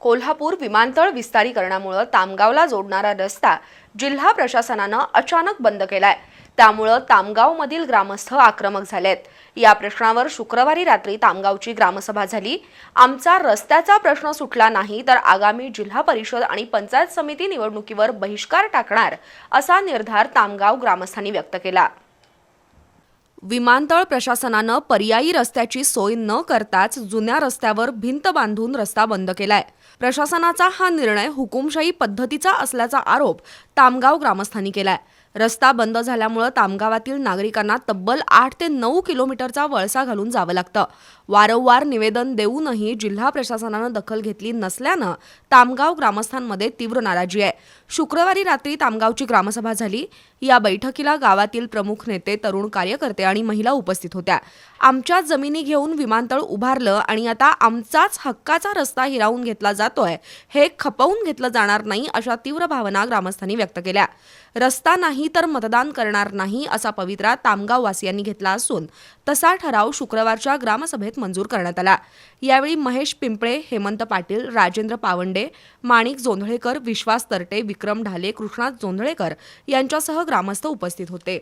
कोल्हापूर विमानतळ विस्तारीकरणामुळं तामगावला जोडणारा रस्ता जिल्हा प्रशासनानं अचानक बंद केलाय. त्यामुळं तामगावमधील ग्रामस्थ आक्रमक झालेत. या प्रश्नावर शुक्रवारी रात्री तामगावची ग्रामसभा झाली. आमचा रस्त्याचा प्रश्न सुटला नाही तर आगामी जिल्हा परिषद आणि पंचायत समिती निवडणुकीवर बहिष्कार टाकणार असा निर्धार तामगाव ग्रामस्थांनी व्यक्त केला. विमानतळ प्रशासनानं पर्यायी रस्त्याची सोय न करताच जुन्या रस्त्यावर भिंत बांधून रस्ता बंद केलाय. प्रशासनाचा हा निर्णय हुकुमशाही पद्धतीचा असल्याचा आरोप तामगाव ग्रामस्थांनी केलाय. रस्ता बंद झाल्यामुळं तामगावातील नागरिकांना तब्बल आठ ते नऊ किलोमीटरचा वळसा घालून जावं लागतं. वारंवार निवेदन देऊनही जिल्हा प्रशासनानं दखल घेतली नसल्यानं तामगाव ग्रामस्थांमध्ये तीव्र नाराजी आहे. शुक्रवारी रात्री तामगावची ग्रामसभा झाली. या बैठकीला गावातील प्रमुख नेते तरुण कार्यकर्ते आणि महिला उपस्थित होत्या. आमच्या जमिनी घेऊन विमानतळ उभारलं आणि आता आमचाच हक्काचा रस्ता हिरावून घेतला जातोय हे खपवून घेतलं जाणार नाही अशा तीव्र भावना ग्रामस्थांनी व्यक्त केल्या. रस्ता नाही तर मतदान करणार नाही असा पवित्रा तामगाववासियांनी घेतला असून तसा ठराव शुक्रवारच्या ग्रामसभेत मंजूर करण्यात आला. यावेळी महेश पिंपळे हेमंत पाटील राजेंद्र पावंडे माणिक जोंधळेकर विश्वास तरटे विक्रम ढाले कृष्णात जोंधळेकर यांच्यासह ग्रामस्थ उपस्थित होते.